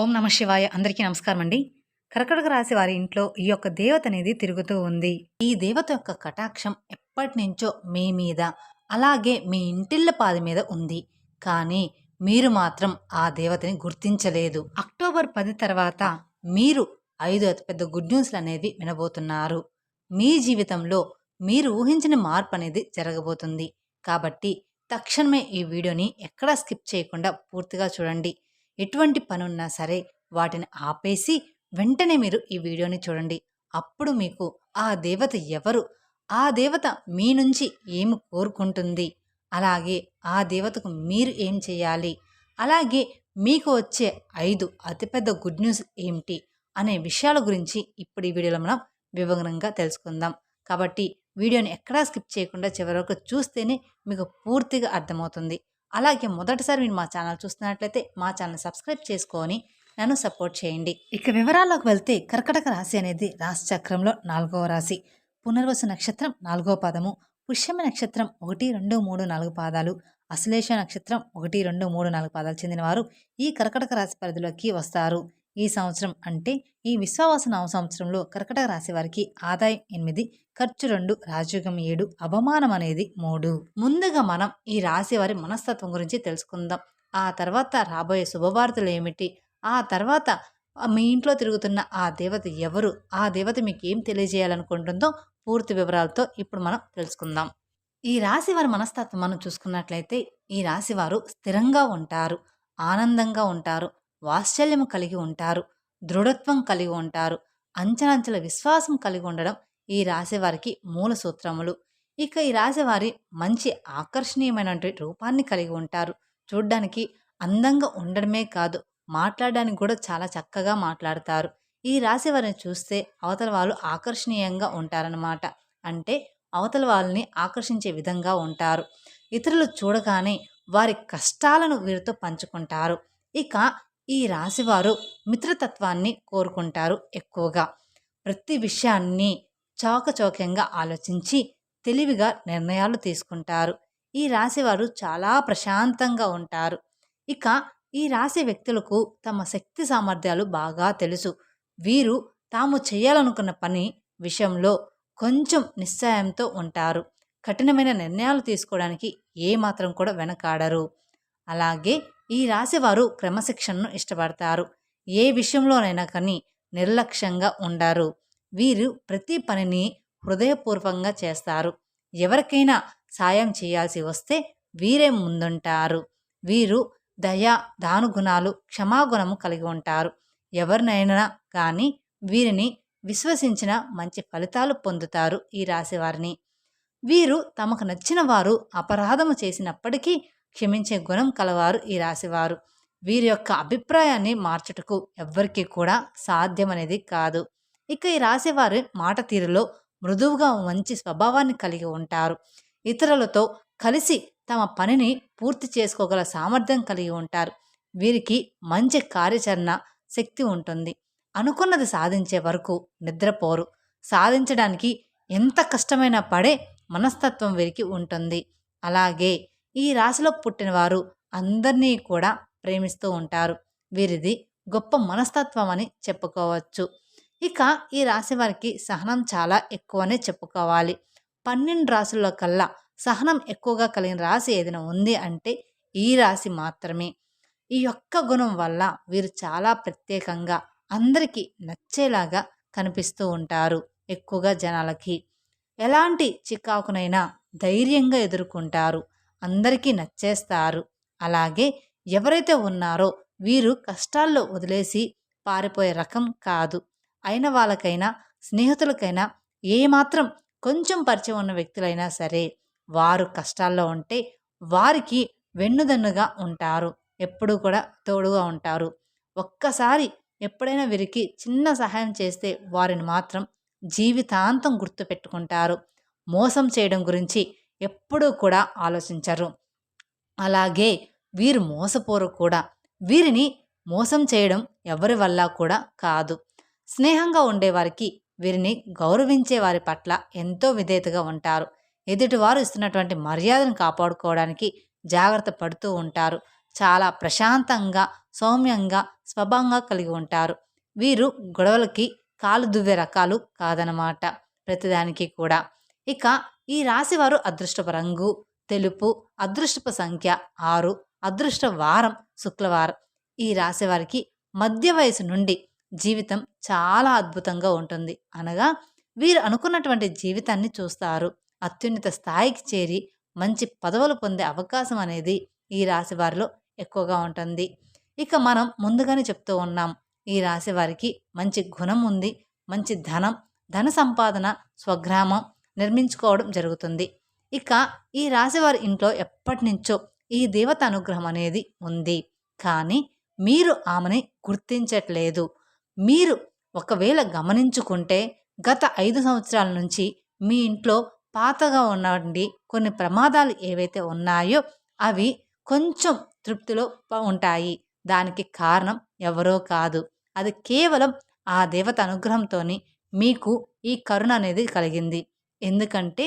ఓం నమ శివాయ. అందరికీ నమస్కారం అండి. కర్కటక రాశి వారి ఇంట్లో ఈ యొక్క దేవత అనేది తిరుగుతూ ఉంది. ఈ దేవత యొక్క కటాక్షం ఎప్పటి నుంచో మీ మీద అలాగే మీ ఇంటిళ్ళ పాది మీద ఉంది. కానీ మీరు మాత్రం ఆ దేవతని గుర్తించలేదు. అక్టోబర్ పది తర్వాత మీరు ఐదు అతిపెద్ద గుడ్ న్యూస్లు అనేవి వినబోతున్నారు. మీ జీవితంలో మీరు ఊహించిన మార్పు అనేది జరగబోతుంది. కాబట్టి తక్షణమే ఈ వీడియోని ఎక్కడా స్కిప్ చేయకుండా పూర్తిగా చూడండి. ఎటువంటి పనున్నా సరే వాటిని ఆపేసి వెంటనే మీరు ఈ వీడియోని చూడండి. అప్పుడు మీకు ఆ దేవత ఎవరు? ఆ దేవత మీ నుంచి ఏమి కోరుకుంటుంది? అలాగే ఆ దేవతకు మీరు ఏం చేయాలి? అలాగే మీకు వచ్చే ఐదు అతిపెద్ద గుడ్ న్యూస్ ఏమిటి? అనే విషయాల గురించి ఇప్పుడు ఈ వీడియోలో మనం వివరంగా తెలుసుకుందాం. కాబట్టి వీడియోని ఎక్కడా స్కిప్ చేయకుండా చివరి వరకు చూస్తేనే మీకు పూర్తిగా అర్థమవుతుంది. అలాగే మొదటిసారి మీరు మా ఛానల్ చూస్తున్నట్లయితే మా ఛానల్ సబ్స్క్రైబ్ చేసుకొని నన్ను సపోర్ట్ చేయండి. ఇక వివరాల్లోకి వెళ్తే కర్కటక రాశి అనేది రాశి చక్రంలో నాలుగవ రాశి. పునర్వసు నక్షత్రం నాలుగో పాదము. పుష్యమ నక్షత్రం ఒకటి రెండు మూడు నాలుగు పాదాలు. అశ్లేష నక్షత్రం ఒకటి రెండు మూడు నాలుగు పాదాలు చెందిన వారు ఈ కర్కటక రాశి పరిధిలోకి వస్తారు. ఈ సంవత్సరం అంటే ఈ విశ్వావాస నవ సంవత్సరంలో కర్కటక రాశి వారికి ఆదాయం ఎనిమిది ఖర్చు రెండు రాజయోగం ఏడు అవమానం అనేది మూడు. ముందుగా మనం ఈ రాశి వారి మనస్తత్వం గురించి తెలుసుకుందాం. ఆ తర్వాత రాబోయే శుభవార్తలు ఏమిటి? ఆ తర్వాత మీ ఇంట్లో తిరుగుతున్న ఆ దేవత ఎవరు? ఆ దేవత మీకు ఏం తెలియజేయాలనుకుంటుందో పూర్తి వివరాలతో ఇప్పుడు మనం తెలుసుకుందాం. ఈ రాశి వారి మనస్తత్వం మనం చూసుకున్నట్లయితే ఈ రాశి వారు స్థిరంగా ఉంటారు ఆనందంగా ఉంటారు. వాత్సల్యం కలిగి ఉంటారు దృఢత్వం కలిగి ఉంటారు అంచనంచల విశ్వాసం కలిగి ఉండడం ఈ రాశి వారికి మూల సూత్రములు. ఇక ఈ రాశివారి మంచి ఆకర్షణీయమైనటువంటి రూపాన్ని కలిగి ఉంటారు. చూడ్డానికి అందంగా ఉండడమే కాదు మాట్లాడడానికి కూడా చాలా చక్కగా మాట్లాడతారు. ఈ రాశి వారిని చూస్తే అవతల వాళ్ళు ఆకర్షణీయంగా ఉంటారనమాట అంటే అవతల వాళ్ళని ఆకర్షించే విధంగా ఉంటారు. ఇతరులు చూడగానే వారి కష్టాలను వీరితో పంచుకుంటారు. ఇక ఈ రాశివారు మిత్రతత్వాన్ని కోరుకుంటారు ఎక్కువగా. ప్రతి విషయాన్ని చాకచౌక్యంగా ఆలోచించి తెలివిగా నిర్ణయాలు తీసుకుంటారు. ఈ రాశివారు చాలా ప్రశాంతంగా ఉంటారు. ఇక ఈ రాశి వ్యక్తులకు తమ శక్తి సామర్థ్యాలు బాగా తెలుసు. వీరు తాము చేయాలనుకున్న పని విషయంలో కొంచెం నిశ్చయంతో ఉంటారు. కఠినమైన నిర్ణయాలు తీసుకోవడానికి ఏమాత్రం కూడా వెనకాడరు. అలాగే ఈ రాశివారు క్రమశిక్షణను ఇష్టపడతారు. ఏ విషయంలోనైనా కానీ నిర్లక్ష్యంగా ఉండరు. వీరు ప్రతి పనిని హృదయపూర్వకంగా చేస్తారు. ఎవరికైనా సాయం చేయాల్సి వస్తే వీరే ముందుంటారు. వీరు దయ దానుగుణాలు క్షమాగుణము కలిగి ఉంటారు. ఎవరినైనా కానీ వీరిని విశ్వసించిన మంచి ఫలితాలు పొందుతారు ఈ రాశివారిని. వీరు తమకు నచ్చిన వారు అపరాధము చేసినప్పటికీ క్షమించే గుణం కలవారు ఈ రాశివారు. వీరి యొక్క అభిప్రాయాన్ని మార్చుటకు ఎవ్వరికీ కూడా సాధ్యమనేది కాదు. ఇక ఈ రాశివారి మాట తీరులో మృదువుగా మంచి స్వభావాన్ని కలిగి ఉంటారు. ఇతరులతో కలిసి తమ పనిని పూర్తి చేసుకోగల సామర్థ్యం కలిగి ఉంటారు. వీరికి మంచి కార్యాచరణ శక్తి ఉంటుంది. అనుకున్నది సాధించే వరకు నిద్రపోరు. సాధించడానికి ఎంత కష్టమైనా పడే మనస్తత్వం వీరికి ఉంటుంది. అలాగే ఈ రాశిలో పుట్టినవారు అందరినీ కూడా ప్రేమిస్తూ ఉంటారు. వీరిది గొప్ప మనస్తత్వం అని చెప్పుకోవచ్చు. ఇక ఈ రాశి వారికి సహనం చాలా ఎక్కువనే చెప్పుకోవాలి. పన్నెండు రాశుల్లో కల్లా సహనం ఎక్కువగా కలిగిన రాశి ఏదైనా ఉంది అంటే ఈ రాశి మాత్రమే. ఈ యొక్క గుణం వల్ల వీరు చాలా ప్రత్యేకంగా అందరికీ నచ్చేలాగా కనిపిస్తూ ఉంటారు ఎక్కువగా జనాలకి. ఎలాంటి చికాకునైనా ధైర్యంగా ఎదుర్కొంటారు. అందరికీ నచ్చేస్తారు. అలాగే ఎవరైతే ఉన్నారో వీరు కష్టాల్లో వదిలేసి పారిపోయే రకం కాదు. అయిన వాళ్ళకైనా స్నేహితులకైనా ఏమాత్రం కొంచెం పరిచయం ఉన్న వ్యక్తులైనా సరే వారు కష్టాల్లో ఉంటే వారికి వెన్నుదన్నుగా ఉంటారు. ఎప్పుడూ కూడా తోడుగా ఉంటారు. ఒక్కసారి ఎప్పుడైనా వీరికి చిన్న సహాయం చేస్తే వారిని మాత్రం జీవితాంతం గుర్తుపెట్టుకుంటారు. మోసం చేయడం గురించి ఎప్పుడూ కూడా ఆలోచించరు. అలాగే వీరు మోసపోరు కూడా. వీరిని మోసం చేయడం ఎవరి వల్ల కూడా కాదు. స్నేహంగా ఉండేవారికి వీరిని గౌరవించే వారి పట్ల ఎంతో విధేయతగా ఉంటారు. ఎదుటివారు ఇస్తున్నటువంటి మర్యాదను కాపాడుకోవడానికి జాగ్రత్త పడుతూ ఉంటారు. చాలా ప్రశాంతంగా సౌమ్యంగా స్వభావంగా కలిగి ఉంటారు. వీరు గొడవలకి కాలు దువ్వే రకాలు కాదనమాట ప్రతిదానికి కూడా. ఇక ఈ రాశివారు అదృష్టపు రంగు తెలుపు అదృష్టపు సంఖ్య ఆరు అదృష్ట వారం శుక్రవారం ఈ రాశివారికి మధ్య వయసు నుండి జీవితం చాలా అద్భుతంగా ఉంటుంది. అనగా వీరు అనుకున్నటువంటి జీవితాన్ని చూస్తారు. అత్యున్నత స్థాయికి చేరి మంచి పదవులు పొందే అవకాశం అనేది ఈ రాశి వారిలో ఎక్కువగా ఉంటుంది. ఇక మనం ముందుగానే చెప్తూ ఉన్నాం ఈ రాశి వారికి మంచి గుణం ఉంది మంచి ధనం ధన సంపాదన స్వగ్రామం నిర్మించుకోవడం జరుగుతుంది. ఇక ఈ రాశివారి ఇంట్లో ఎప్పటి నుంచో ఈ దేవత అనుగ్రహం అనేది ఉంది. కానీ మీరు ఆమెని గుర్తించట్లేదు. మీరు ఒకవేళ గమనించుకుంటే గత ఐదు సంవత్సరాల నుంచి మీ ఇంట్లో పాతగా ఉన్నవండి కొన్ని ప్రమాదాలు ఏవైతే ఉన్నాయో అవి కొంచెం తృప్తిలో ఉంటాయి. దానికి కారణం ఎవరో కాదు. అది కేవలం ఆ దేవత అనుగ్రహంతోని మీకు ఈ కరుణ అనేది కలిగింది. ఎందుకంటే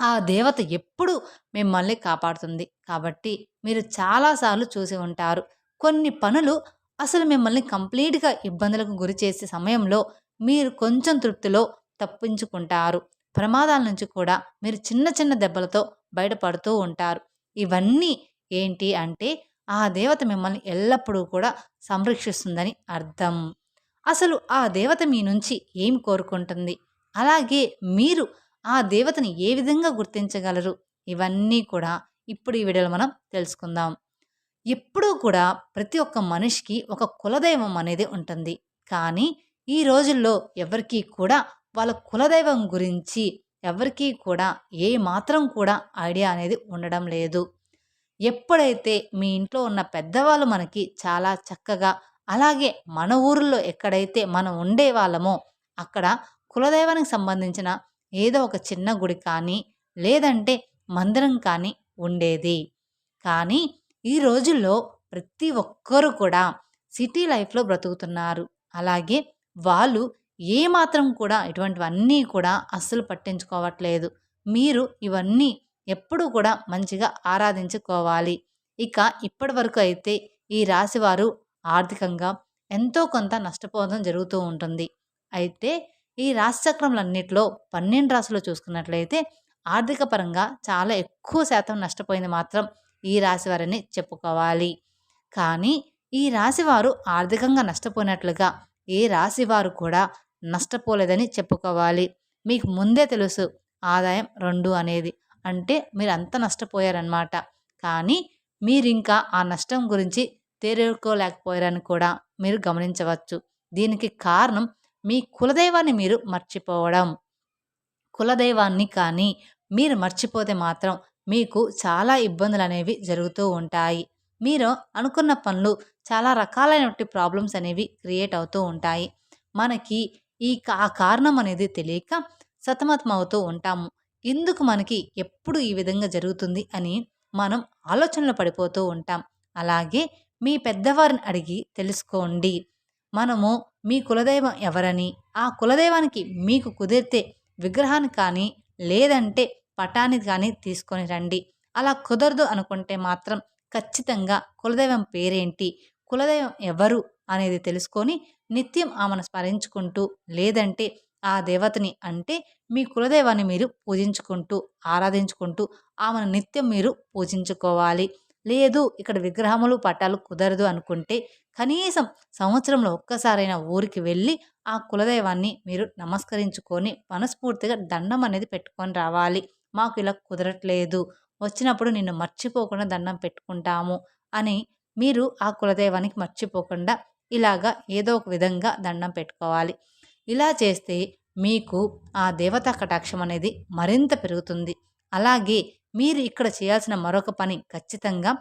ఆ దేవత ఎప్పుడు మిమ్మల్ని కాపాడుతుంది. కాబట్టి మీరు చాలాసార్లు చూసి ఉంటారు. కొన్ని పనులు అసలు మిమ్మల్ని కంప్లీట్గా ఇబ్బందులకు గురి చేసే సమయంలో మీరు కొంచెం తృప్తిలో తప్పించుకుంటారు. ప్రమాదాల నుంచి కూడా మీరు చిన్న చిన్న దెబ్బలతో బయటపడుతూ ఉంటారు. ఇవన్నీ ఏంటి అంటే ఆ దేవత మిమ్మల్ని ఎల్లప్పుడూ కూడా సంరక్షిస్తుందని అర్థం. అసలు ఆ దేవత మీ నుంచి ఏం కోరుకుంటుంది? అలాగే మీరు ఆ దేవతని ఏ విధంగా గుర్తించగలరు? ఇవన్నీ కూడా ఇప్పుడు ఈ వీడియోలో మనం తెలుసుకుందాం. ఎప్పుడూ కూడా ప్రతి ఒక్క మనిషికి ఒక కులదైవం అనేది ఉంటుంది. కానీ ఈ రోజుల్లో ఎవరికీ కూడా వాళ్ళ కులదైవం గురించి ఎవరికీ కూడా ఏ మాత్రం కూడా ఐడియా అనేది ఉండడం లేదు. ఎప్పుడైతే మీ ఇంట్లో ఉన్న పెద్దవాళ్ళు మనకి చాలా చక్కగా అలాగే మన ఊరిలో ఎక్కడైతే మనం ఉండే వాళ్ళమో అక్కడ కులదైవానికి సంబంధించిన ఏదో ఒక చిన్న గుడి కానీ లేదంటే మందిరం కానీ ఉండేది. కానీ ఈ రోజుల్లో ప్రతి ఒక్కరూ కూడా సిటీ లైఫ్లో బ్రతుకుతున్నారు. అలాగే వాళ్ళు ఏమాత్రం కూడా ఇటువంటివన్నీ కూడా అస్సలు పట్టించుకోవట్లేదు. మీరు ఇవన్నీ ఎప్పుడూ కూడా మంచిగా ఆరాధించుకోవాలి. ఇక ఇప్పటి వరకు అయితే ఈ రాశివారు ఆర్థికంగా ఎంతో కొంత నష్టపోవడం జరుగుతూ ఉంటుంది. అయితే ఈ రాశిచక్రములన్నింటిలో పన్నెండు రాశులు చూసుకున్నట్లయితే ఆర్థిక పరంగా చాలా ఎక్కువ శాతం నష్టపోయింది మాత్రం ఈ రాశి వారిని చెప్పుకోవాలి. కానీ ఈ రాశివారు ఆర్థికంగా నష్టపోయినట్లుగా ఏ రాశివారు కూడా నష్టపోలేదని చెప్పుకోవాలి. మీకు ముందే తెలుసు ఆదాయం రెండు అనేది. అంటే మీరు అంత నష్టపోయారనమాట కానీ మీరు ఇంకా ఆ నష్టం గురించి తేరుకోలేకపోయారని కూడా మీరు గమనించవచ్చు. దీనికి కారణం మీ కులదైవాన్ని మీరు మర్చిపోవడం. కులదైవాన్ని కానీ మీరు మర్చిపోతే మాత్రం మీకు చాలా ఇబ్బందులు అనేవి జరుగుతూ ఉంటాయి. మీరు అనుకున్న పనులు చాలా రకాలైనటువంటి ప్రాబ్లమ్స్ అనేవి క్రియేట్ అవుతూ ఉంటాయి. మనకి ఈ ఆ కారణం అనేది తెలియక సతమతం అవుతూ ఉంటాము. ఎందుకు మనకి ఎప్పుడు ఈ విధంగా జరుగుతుంది అని మనం ఆలోచనలు పడిపోతూ ఉంటాం. అలాగే మీ పెద్దవారిని అడిగి తెలుసుకోండి. మనము మీ కులదైవం ఎవరని ఆ కులదైవానికి మీకు కుదిరితే విగ్రహాన్ని కానీ లేదంటే పటాన్ని కానీ తీసుకొని రండి. అలా కుదరదు అనుకుంటే మాత్రం ఖచ్చితంగా కులదైవం పేరేంటి కులదైవం ఎవరు అనేది తెలుసుకొని నిత్యం ఆమెను స్మరించుకుంటూ లేదంటే ఆ దేవతని అంటే మీ కులదైవాన్ని మీరు పూజించుకుంటూ ఆరాధించుకుంటూ ఆమెను నిత్యం మీరు పూజించుకోవాలి. లేదు ఇక్కడ విగ్రహములు పట్టాలు కుదరదు అనుకుంటే కనీసం సంవత్సరంలో ఒక్కసారైనా ఊరికి వెళ్ళి ఆ కులదైవాన్ని మీరు నమస్కరించుకొని మనస్ఫూర్తిగా దండం అనేది పెట్టుకొని రావాలి. మాకు ఇలా కుదరట్లేదు. వచ్చినప్పుడు నిన్ను మర్చిపోకుండా దండం పెట్టుకుంటాము అని మీరు ఆ కులదైవానికి మర్చిపోకుండా ఇలాగా ఏదో ఒక విధంగా దండం పెట్టుకోవాలి. ఇలా చేస్తే మీకు ఆ దేవతా కటాక్షం అనేది మరింత పెరుగుతుంది. అలాగే మీరు ఇక్కడ చేయాల్సిన మరొక పని ఖచ్చితంగా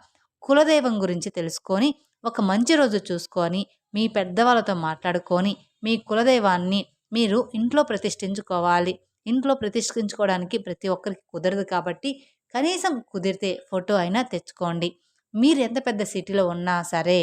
కులదైవం గురించి తెలుసుకొని ఒక మంచి రోజు చూసుకొని మీ పెద్దవాళ్ళతో మాట్లాడుకొని మీ కులదైవాన్ని మీరు ఇంట్లో ప్రతిష్ఠించుకోవాలి. ఇంట్లో ప్రతిష్ఠించుకోవడానికి ప్రతి ఒక్కరికి కుదరదు కాబట్టి కనీసం కుదిరితే ఫోటో అయినా తెచ్చుకోండి. మీరు ఎంత పెద్ద సిటీలో ఉన్నా సరే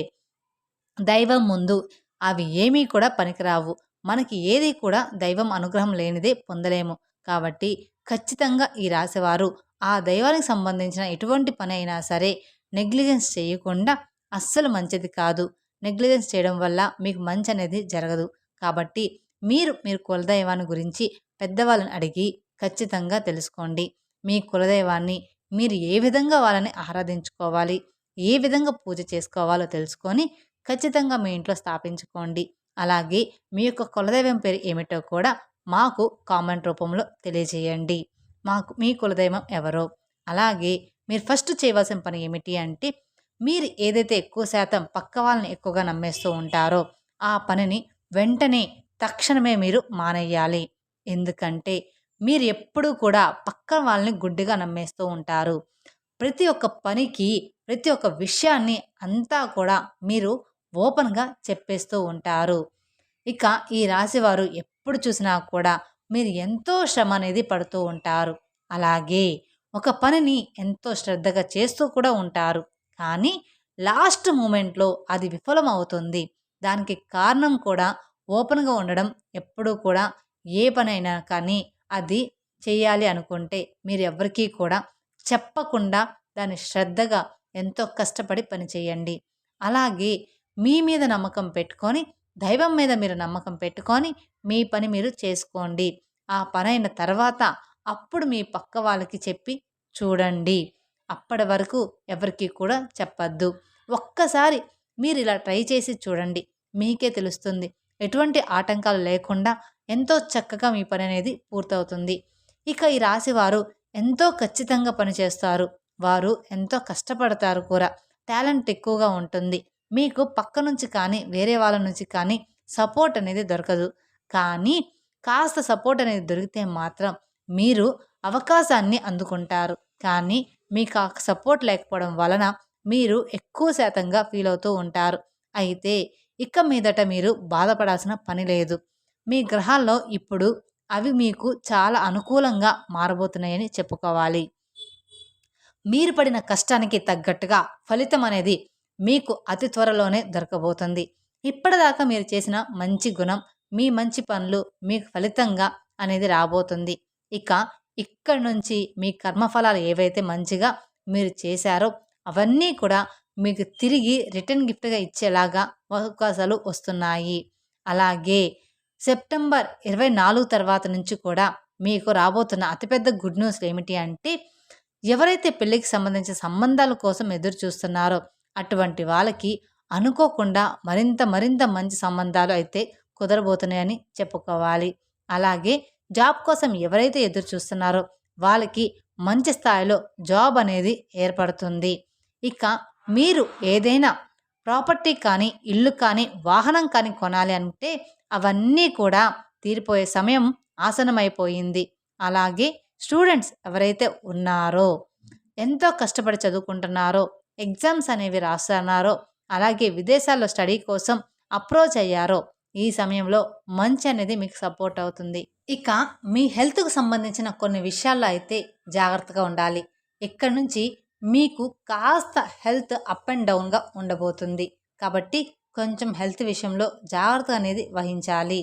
దైవం ముందు అవి ఏమీ కూడా పనికిరావు. మనకి ఏది కూడా దైవం అనుగ్రహం లేనిదే పొందలేము. కాబట్టి ఖచ్చితంగా ఈ రాశివారు ఆ దైవానికి సంబంధించిన ఎటువంటి పని అయినా సరే నెగ్లిజెన్స్ చేయకుండా అస్సలు మంచిది కాదు. నెగ్లిజెన్స్ చేయడం వల్ల మీకు మంచి అనేది జరగదు. కాబట్టి మీరు మీరు కులదైవాన్ని గురించి పెద్దవాళ్ళని అడిగి ఖచ్చితంగా తెలుసుకోండి. మీ కులదైవాన్ని మీరు ఏ విధంగా వాళ్ళని ఆరాధించుకోవాలి ఏ విధంగా పూజ చేసుకోవాలో తెలుసుకొని ఖచ్చితంగా మీ ఇంట్లో స్థాపించుకోండి. అలాగే మీ యొక్క కులదైవం పేరు ఏమిటో కూడా మాకు కామెంట్ రూపంలో తెలియజేయండి. మాకు మీ కులదైవం ఎవరో? అలాగే మీరు ఫస్ట్ చేయవలసిన పని ఏమిటి అంటే మీరు ఏదైతే ఎక్కువ శాతం పక్క వాళ్ళని ఎక్కువగా నమ్మేస్తూ ఉంటారో ఆ పనిని వెంటనే తక్షణమే మీరు మానేయాలి. ఎందుకంటే మీరు ఎప్పుడూ కూడా పక్క వాళ్ళని గుడ్డిగా నమ్మేస్తూ ఉంటారు. ప్రతి ఒక్క పనికి ప్రతి ఒక్క విషయాన్ని అంతా కూడా మీరు ఓపెన్గా చెప్పేస్తూ ఉంటారు. ఇక ఈ రాశివారు ఎప్పుడు చూసినా కూడా మీరు ఎంతో శ్రమ అనేది పడుతూ ఉంటారు. అలాగే ఒక పనిని ఎంతో శ్రద్ధగా చేస్తూ కూడా ఉంటారు. కానీ లాస్ట్ మూమెంట్లో అది విఫలం అవుతుంది దానికి కారణం కూడా ఓపెన్గా ఉండడం ఎప్పుడూ కూడా ఏ పనైనా కానీ అది చేయాలి అనుకుంటే మీరు ఎవరికీ కూడా చెప్పకుండా దాన్ని శ్రద్ధగా ఎంతో కష్టపడి పని చేయండి. అలాగే మీ మీద నమ్మకం పెట్టుకొని దైవం మీద మీరు నమ్మకం పెట్టుకొని మీ పని మీరు చేసుకోండి. ఆ పని అయిన తర్వాత అప్పుడు మీ పక్క వాళ్ళకి చెప్పి చూడండి. అప్పటి వరకు ఎవరికి కూడా చెప్పద్దు. ఒక్కసారి మీరు ఇలా ట్రై చేసి చూడండి. మీకే తెలుస్తుంది. ఎటువంటి ఆటంకాలు లేకుండా ఎంతో చక్కగా మీ పని అనేది పూర్తవుతుంది. ఇక ఈ రాశివారు ఎంతో ఖచ్చితంగా పనిచేస్తారు వారు ఎంతో కష్టపడతారు కూడా. టాలెంట్ ఎక్కువగా ఉంటుంది. మీకు పక్క నుంచి కానీ వేరే వాళ్ళ నుంచి కానీ సపోర్ట్ అనేది దొరకదు. కానీ కాస్త సపోర్ట్ అనేది దొరికితే మాత్రం మీరు అవకాశాన్ని అందుకుంటారు. కానీ మీకు ఆ సపోర్ట్ లేకపోవడం వలన మీరు ఎక్కువ శాతంగా ఫీల్ అవుతూ ఉంటారు. అయితే ఇక మీదట మీరు బాధపడాల్సిన పని లేదు. మీ గ్రహాల్లో ఇప్పుడు అవి మీకు చాలా అనుకూలంగా మారబోతున్నాయని చెప్పుకోవాలి. మీరు పడిన కష్టానికి తగ్గట్టుగా ఫలితం అనేది మీకు అతి త్వరలోనే దొరకబోతుంది. ఇప్పటిదాకా మీరు చేసిన మంచి గుణం మీ మంచి పనులు మీకు ఫలితంగా అనేది రాబోతుంది. ఇక ఇక్కడ నుంచి మీ కర్మఫలాలు ఏవైతే మంచిగా మీరు చేశారో అవన్నీ కూడా మీకు తిరిగి రిటర్న్ గిఫ్ట్గా ఇచ్చేలాగా అవకాశాలు వస్తున్నాయి. అలాగే సెప్టెంబర్ ఇరవై నాలుగు తర్వాత నుంచి కూడా మీకు రాబోతున్న అతిపెద్ద గుడ్ న్యూస్ ఏమిటి అంటే ఎవరైతే పెళ్ళికి సంబంధించిన సంబంధాల కోసం ఎదురు చూస్తున్నారో అటువంటి వాళ్ళకి అనుకోకుండా మరింత మరింత మంచి సంబంధాలు అయితే కుదరబోతున్నాయని చెప్పుకోవాలి. అలాగే జాబ్ కోసం ఎవరైతే ఎదురు చూస్తున్నారో వాళ్ళకి మంచి స్థాయిలో జాబ్ అనేది ఏర్పడుతుంది. ఇక మీరు ఏదైనా ప్రాపర్టీ కానీ ఇల్లు కానీ వాహనం కానీ కొనాలి అంటే అవన్నీ కూడా తీరిపోయే సమయం ఆసనమైపోయింది అలాగే స్టూడెంట్స్ ఎవరైతే ఉన్నారో ఎంతో కష్టపడి చదువుకుంటున్నారో ఎగ్జామ్స్ అనేవి రాస్తున్నారో అలాగే విదేశాల్లో స్టడీ కోసం అప్రోచ్ అయ్యారో ఈ సమయంలో మంచి అనేది మీకు సపోర్ట్ అవుతుంది. ఇక మీ హెల్త్కు సంబంధించిన కొన్ని విషయాల్లో అయితే జాగ్రత్తగా ఉండాలి. ఇక్కడ నుంచి మీకు కాస్త హెల్త్ అప్ అండ్ డౌన్గా ఉండబోతుంది. కాబట్టి కొంచెం హెల్త్ విషయంలో జాగ్రత్త అనేది వహించాలి.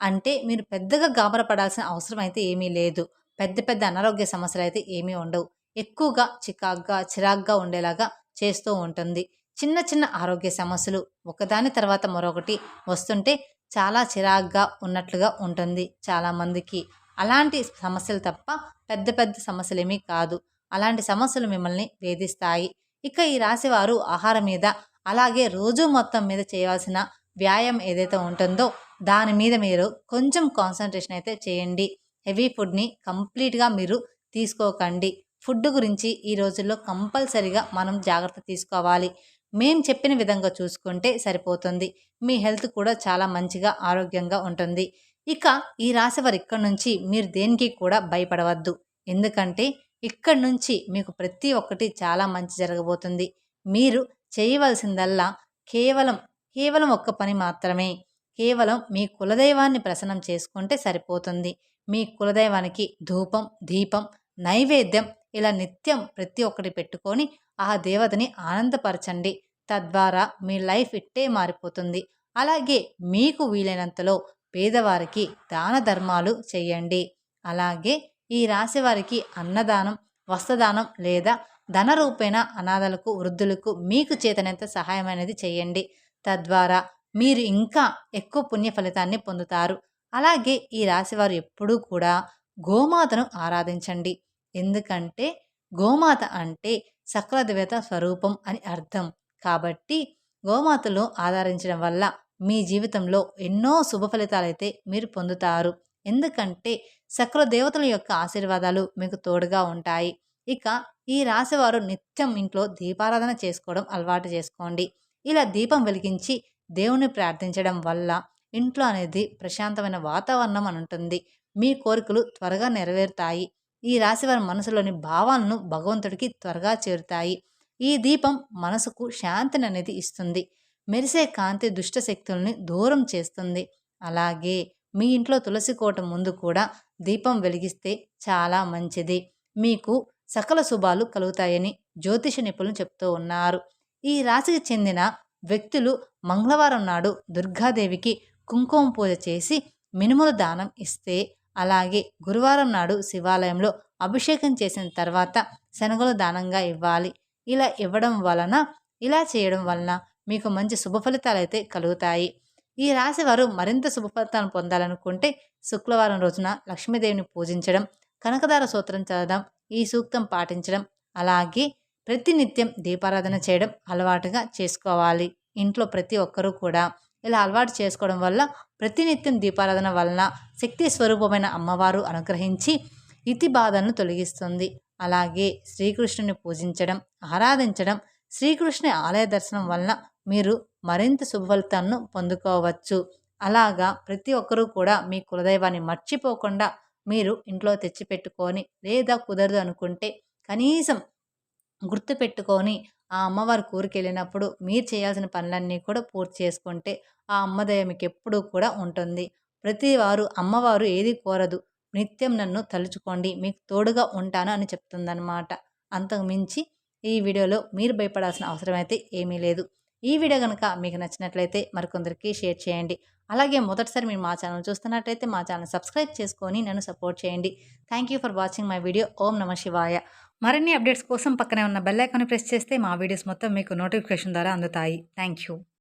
అంటే మీరు పెద్దగా గాబరపడాల్సిన అవసరం అయితే ఏమీ లేదు. పెద్ద పెద్ద అనారోగ్య సమస్యలు అయితే ఏమీ ఉండవు. ఎక్కువగా చికాగ్గా చిరాగ్గా ఉండేలాగా చేస్తూ ఉంటుంది. చిన్న చిన్న ఆరోగ్య సమస్యలు ఒకదాని తర్వాత మరొకటి వస్తుంటే చాలా చిరాగ్గా ఉన్నట్లుగా ఉంటుంది చాలామందికి. అలాంటి సమస్యలు తప్ప పెద్ద పెద్ద సమస్యలు ఏమీ కాదు. అలాంటి సమస్యలు మిమ్మల్ని వేధిస్తాయి. ఇక ఈ రాశివారు ఆహారం మీద అలాగే రోజు మొత్తం మీద చేయవలసిన వ్యాయామం ఏదైతే ఉంటుందో దాని మీద మీరు కొంచెం కాన్సన్ట్రేషన్ అయితే చేయండి. హెవీ ఫుడ్ని కంప్లీట్గా మీరు తీసుకోకండి. ఫుడ్ గురించి ఈ రోజుల్లో కంపల్సరిగా మనం జాగ్రత్త తీసుకోవాలి. మేం చెప్పిన విధంగా చూసుకుంటే సరిపోతుంది. మీ హెల్త్ కూడా చాలా మంచిగా ఆరోగ్యంగా ఉంటుంది. ఇక ఈ రాశి వారు ఇక్కడ నుంచి మీరు దేనికి కూడా భయపడవద్దు. ఎందుకంటే ఇక్కడ నుంచి మీకు ప్రతి ఒక్కటి చాలా మంచి జరగబోతుంది. మీరు చేయవలసిందల్లా కేవలం కేవలం ఒక్క పని మాత్రమే. కేవలం మీ కులదైవాన్ని ప్రసన్నం చేసుకుంటే సరిపోతుంది. మీ కులదైవానికి ధూపం దీపం నైవేద్యం ఇలా నిత్యం ప్రతి ఒక్కటి పెట్టుకొని ఆ దేవతని ఆనందపరచండి. తద్వారా మీ లైఫ్ ఇట్టే మారిపోతుంది. అలాగే మీకు వీలైనంతలో పేదవారికి దాన ధర్మాలు చేయండి. అలాగే ఈ రాశి వారికి అన్నదానం వస్త్రదానం లేదా ధన రూపేణ అనాథలకు వృద్ధులకు మీకు చేతనంత సహాయం అనేది చేయండి. తద్వారా మీరు ఇంకా ఎక్కువ పుణ్య ఫలితాన్ని పొందుతారు. అలాగే ఈ రాశివారు ఎప్పుడూ కూడా గోమాతను ఆరాధించండి. ఎందుకంటే గోమాత అంటే సకల దేవత స్వరూపం అని అర్థం. కాబట్టి గోమాతలో ఆదరించడం వల్ల మీ జీవితంలో ఎన్నో శుభ ఫలితాలైతే మీరు పొందుతారు. ఎందుకంటే సకల దేవతల యొక్క ఆశీర్వాదాలు మీకు తోడుగా ఉంటాయి. ఇక ఈ రాశివారు నిత్యం ఇంట్లో దీపారాధన చేసుకోవడం అలవాటు చేసుకోండి. ఇలా దీపం వెలిగించి దేవుని ప్రార్థించడం వల్ల ఇంట్లో అనేది ప్రశాంతమైన వాతావరణం అని ఉంటుంది. మీ కోరికలు త్వరగా నెరవేరుతాయి. ఈ రాశివారి మనసులోని భావాలను భగవంతుడికి త్వరగా చేరుతాయి. ఈ దీపం మనసుకు శాంతిని అనేది ఇస్తుంది. మెరిసే కాంతి దుష్ట శక్తుల్ని దూరం చేస్తుంది. అలాగే మీ ఇంట్లో తులసి కోట ముందు కూడా దీపం వెలిగిస్తే చాలా మంచిది. మీకు సకల శుభాలు కలుగుతాయని జ్యోతిష నిపుణులు చెప్తూ ఉన్నారు. ఈ రాశికి చెందిన వ్యక్తులు మంగళవారం నాడు దుర్గాదేవికి కుంకుమ పూజ చేసి మినుముల దానం ఇస్తే అలాగే గురువారం నాడు శివాలయంలో అభిషేకం చేసిన తర్వాత శనగలు దానంగా ఇవ్వాలి. ఇలా ఇవ్వడం వలన ఇలా చేయడం వలన మీకు మంచి శుభ ఫలితాలు అయితే కలుగుతాయి. ఈ రాశి వారు మరింత శుభ ఫలితాలను పొందాలనుకుంటే శుక్రవారం రోజున లక్ష్మీదేవిని పూజించడం కనకదార సూత్రం చదవడం ఈ సూక్తం పాటించడం అలాగే ప్రతినిత్యం దీపారాధన చేయడం అలవాటుగా చేసుకోవాలి. ఇంట్లో ప్రతి ఒక్కరూ కూడా ఇలా అలవాటు చేసుకోవడం వల్ల ప్రతినిత్యం దీపారాధన వలన శక్తి స్వరూపమైన అమ్మవారు అనుగ్రహించి ఇతి బాధలను తొలగిస్తుంది. అలాగే శ్రీకృష్ణుని పూజించడం ఆరాధించడం శ్రీకృష్ణుని ఆలయ దర్శనం వలన మీరు మరింత శుభఫలితాలను పొందుకోవచ్చు. అలాగా ప్రతి ఒక్కరూ కూడా మీ కులదైవాన్ని మర్చిపోకుండా మీరు ఇంట్లో తెచ్చిపెట్టుకొని లేదా కుదరదు అనుకుంటే కనీసం గుర్తుపెట్టుకొని ఆ అమ్మవారి కూరికి వెళ్ళినప్పుడు మీరు చేయాల్సిన పనులన్నీ కూడా పూర్తి చేసుకుంటే ఆ అమ్మదయ మీకు ఎప్పుడూ కూడా ఉంటుంది. ప్రతి వారు అమ్మవారు ఏది కోరదు. నిత్యం నన్ను తలుచుకోండి. మీకు తోడుగా ఉంటాను అని చెప్తుందన్నమాట. అంతకు మించి ఈ వీడియోలో మీరు భయపడాల్సిన అవసరం అయితే ఏమీ లేదు. ఈ వీడియో కనుక మీకు నచ్చినట్లయితే మరికొందరికి షేర్ చేయండి. అలాగే మొదటిసారి మీరు మా ఛానల్ చూస్తున్నట్లయితే మా ఛానల్ సబ్స్క్రైబ్ చేసుకొని నన్ను సపోర్ట్ చేయండి. Thank you for watching my video. ఓం నమ శివాయ. మరిన్ని అప్డేట్స్ కోసం పక్కనే ఉన్న బెల్ ఐకాన్ ప్రెస్ చేస్తే మా వీడియోస్ మొత్తం మీకు నోటిఫికేషన్ ద్వారా అందుతాయి. Thank you